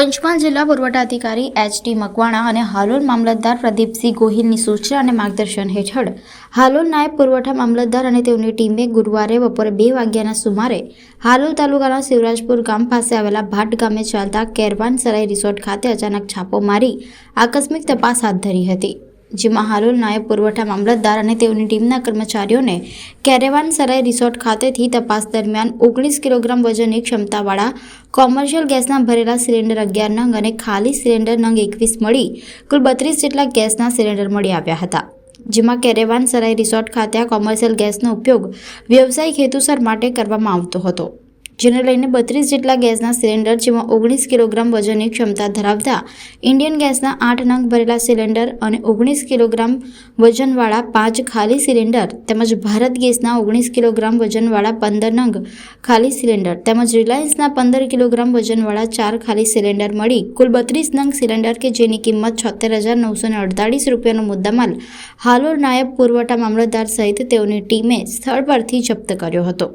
પંચમહાલ જિલ્લા પુરવઠા અધિકારી એચ ડી મકવાણા અને હાલોલ મામલતદાર પ્રદીપસિંહ ગોહિલની સૂચના અને માર્ગદર્શન હેઠળ હાલોલ નાયબ પુરવઠા મામલતદાર અને તેઓની ટીમે ગુરુવારે બપોરે બે વાગ્યાના સુમારે હાલોલ તાલુકાના શિવરાજપુર ગામ પાસે આવેલા ભાટ ગામે ચાલતા કેરવાન સરાઈ રિસોર્ટ ખાતે અચાનક છાપો મારી આકસ્મિક તપાસ હાથ ધરી હતી. જેમાં હાલોલ નાયબ પુરવઠા મામલતદાર અને તેઓની ટીમના કર્મચારીઓને કેરેવાન સરાઈ રિસોર્ટ ખાતેથી તપાસ દરમિયાન ઓગણીસ કિલોગ્રામ વજનની ક્ષમતાવાળા કોમર્શિયલ ગેસના ભરેલા સિલિન્ડર અગિયાર નંગ અને ખાલી સિલિન્ડર નંગ એકવીસ મળી કુલ બત્રીસ જેટલા ગેસના સિલિન્ડર મળી આવ્યા હતા. જેમાં કેરેવાન સરાઈ રિસોર્ટ ખાતે આ કોમર્શિયલ ગેસનો ઉપયોગ વ્યવસાયિક હેતુસર માટે કરવામાં આવતો હતો. જેને લઈને બત્રીસ જેટલા ગેસના સિલિન્ડર, જેમાં ઓગણીસ કિલોગ્રામ વજનની ક્ષમતા ધરાવતા ઇન્ડિયન ગેસના આઠ નંગ ભરેલા સિલિન્ડર અને ઓગણીસ કિલોગ્રામ વજનવાળા પાંચ ખાલી સિલિન્ડર તેમજ ભારત ગેસના ઓગણીસ કિલોગ્રામ વજનવાળા પંદર નંગ ખાલી સિલિન્ડર તેમજ રિલાયન્સના પંદર કિલોગ્રામ વજનવાળા ચાર ખાલી સિલિન્ડર મળી કુલ બત્રીસ નંગ સિલિન્ડર કે જેની કિંમત છોતેર હજાર નવસો અડતાળીસ રૂપિયાનો મુદ્દામાલ હાલોર નાયબ પુરવઠા મામલતદાર સહિત તેઓની ટીમે સ્થળ પરથી જપ્ત કર્યો હતો.